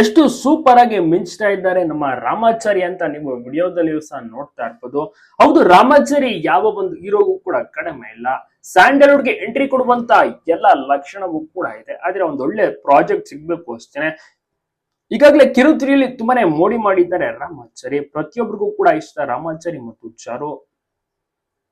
ಎಷ್ಟು ಸೂಪರ್ ಆಗಿ ಮಿಂಚ್ತಾ ಇದ್ದಾರೆ ನಮ್ಮ ರಾಮಾಚಾರಿ ಅಂತ ನೀವು ವಿಡಿಯೋದಲ್ಲಿಯೂ ಸಹ ನೋಡ್ತಾ ಇರ್ಬೋದು. ಹೌದು, ರಾಮಾಚಾರಿ ಯಾವ ಒಂದು ಹೀರೋಗೂ ಕೂಡ ಕಡಿಮೆ ಇಲ್ಲ. ಸ್ಯಾಂಡಲ್ವುಡ್ಗೆ ಎಂಟ್ರಿ ಕೊಡುವಂತ ಎಲ್ಲ ಲಕ್ಷಣವೂ ಕೂಡ ಇದೆ. ಆದ್ರೆ ಒಂದು ಒಳ್ಳೆ ಪ್ರಾಜೆಕ್ಟ್ ಸಿಗ್ಬೇಕು ಅಷ್ಟೇನೆ. ಈಗಾಗಲೇ ಕಿರುತಿರಿಯಲ್ಲಿ ತುಂಬಾನೇ ಮೋಡಿ ಮಾಡಿದ್ದಾರೆ ರಾಮಾಚಾರಿ. ಪ್ರತಿಯೊಬ್ಬರಿಗೂ ಕೂಡ ಇಷ್ಟ ರಾಮಾಚಾರಿ ಮತ್ತು ಚಾರು.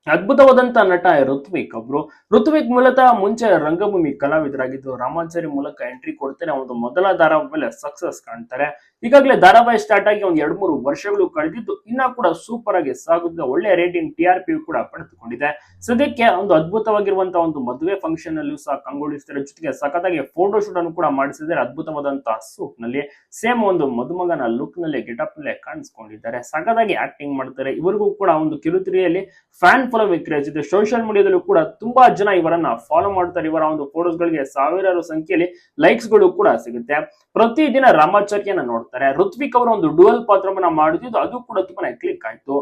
ಅದ್ಭುತವಾದಂತ ನಟ ಋತ್ವಿಕ್. ಒಬ್ರು ಋತ್ವಿಕ್ ಮೂಲತಃ ಮುಂಚೆ ರಂಗಭೂಮಿ ಕಲಾವಿದರಾಗಿದ್ದು ರಾಮಾಚಾರಿ ಮೂಲಕ ಎಂಟ್ರಿ ಕೊಡ್ತಾರೆ ಒಂದು ಮೊದಲ ದಾರ ಮೇಲೆ ಸಕ್ಸಸ್ ಕಾಣ್ತಾರೆ. ಈಗಾಗಲೇ ಧಾರಾವಾಹಿ ಸ್ಟಾರ್ಟ್ ಆಗಿ ಒಂದು ಎರಡು ಮೂರು ವರ್ಷಗಳು ಕಳೆದಿದ್ದು, ಇನ್ನೂ ಕೂಡ ಸೂಪರ್ ಆಗಿ ಸಾಗುತ್ತಿದೆ. ಒಳ್ಳೆ ರೇಟಿಂಗ್ ಟಿ ಆರ್ ಪಿ ಕೂಡ ಪಡೆದುಕೊಂಡಿದೆ. ಸದ್ಯಕ್ಕೆ ಒಂದು ಅದ್ಭುತವಾಗಿರುವಂತಹ ಒಂದು ಮದುವೆ ಫಂಕ್ಷನ್ ಅಲ್ಲೂ ಸಹ ಕಂಗೊಳಿಸ್ತಾರೆ ಜೊತೆಗೆ ಸಖತ್ತಾಗಿ ಫೋಟೋ ಶೂಟ್ ಅನ್ನು ಕೂಡ ಮಾಡಿಸಿದ್ದಾರೆ. ಅದ್ಭುತವಾದಂತಹ ಸೂಪ್ನಲ್ಲಿ ಸೇಮ್ ಒಂದು ಮದುಮಗನ ಲುಕ್ನಲ್ಲಿ ಗೆಟಪ್ನಲ್ಲಿ ಕಾಣಿಸ್ಕೊಂಡಿದ್ದಾರೆ. ಸಖತ್ತಾಗಿ ಆಕ್ಟಿಂಗ್ ಮಾಡ್ತಾರೆ. ಇವರಿಗೂ ಕೂಡ ಒಂದು ಕಿರುತಿರಿಯಲ್ಲಿ ಫ್ಯಾನ್ ಫಾಲೋ ಕ್ರೇಜ್ ಇದೆ. ಸೋಷಿಯಲ್ ಮೀಡಿಯಾದಲ್ಲೂ ಕೂಡ ತುಂಬಾ ಜನ ಇವರನ್ನ ಫಾಲೋ ಮಾಡ್ತಾರೆ. ಇವರ ಒಂದು ಫೋಟೋಸ್ ಗಳಿಗೆ ಸಾವಿರಾರು ಸಂಖ್ಯೆಯಲ್ಲಿ ಲೈಕ್ಸ್ಗಳು ಕೂಡ ಸಿಗುತ್ತೆ. ಪ್ರತಿದಿನ ರಾಮಾಚಾರ್ಯನ ನೋಡ್ತಾರೆ ಋತ್ವಿಕ್ ಅವರ ಒಂದು ಡುವಲ್ ಪಾತ್ರವನ್ನ ಮಾಡುತ್ತಿದ್ದು ಅದು ಕೂಡ ತುಂಬಾನೇ ಕ್ಲಿಕ್ ಆಯ್ತು.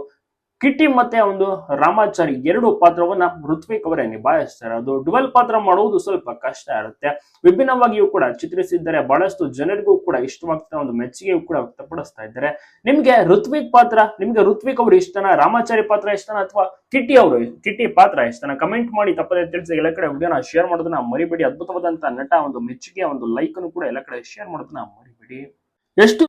ಕಿಟ್ಟಿ ಮತ್ತೆ ಒಂದು ರಾಮಾಚಾರಿ ಎರಡು ಪಾತ್ರವನ್ನ ಋತ್ವಿಕ್ ಅವರೇ ನಿಭಾಯಿಸ್ತಾರೆ. ಅದು ಡುವೆಲ್ ಪಾತ್ರ ಮಾಡುವುದು ಸ್ವಲ್ಪ ಕಷ್ಟ ಇರುತ್ತೆ. ವಿಭಿನ್ನವಾಗಿಯೂ ಕೂಡ ಚಿತ್ರಿಸಿದ್ದಾರೆ. ಬಹಳಷ್ಟು ಜನರಿಗೂ ಕೂಡ ಇಷ್ಟವಾಗ್ತಾ ಒಂದು ಮೆಚ್ಚುಗೆಯೂ ಕೂಡ ವ್ಯಕ್ತಪಡಿಸ್ತಾ ಇದ್ದಾರೆ. ನಿಮ್ಗೆ ಋತ್ವಿಕ್ ಪಾತ್ರ, ನಿಮ್ಗೆ ಋತ್ವಿಕ್ ಅವರು ಇಷ್ಟನ? ರಾಮಾಚಾರಿ ಪಾತ್ರ ಇಷ್ಟನ ಅಥವಾ ಕಿಟ್ಟಿ ಅವರು ಕಿಟ್ಟಿ ಪಾತ್ರ ಇಷ್ಟನ? ಕಮೆಂಟ್ ಮಾಡಿ, ತಪ್ಪದೇ ತಿಳಿಸಿ ಎಲ್ಲ ಕಡೆ ವಿಡಿಯೋನ ಶೇರ್ ಮಾಡೋದನ್ನ ಮರಿಬೇಡಿ. ಅದ್ಭುತವಾದಂತಹ ನಟ, ಒಂದು ಮೆಚ್ಚುಗೆ ಒಂದು ಲೈಕ್ ಅನ್ನು ಕೂಡ ಎಲ್ಲ ಕಡೆ ಶೇರ್ ಮಾಡೋದನ್ನ ಮರಿಬೇಡಿ. ಎಷ್ಟು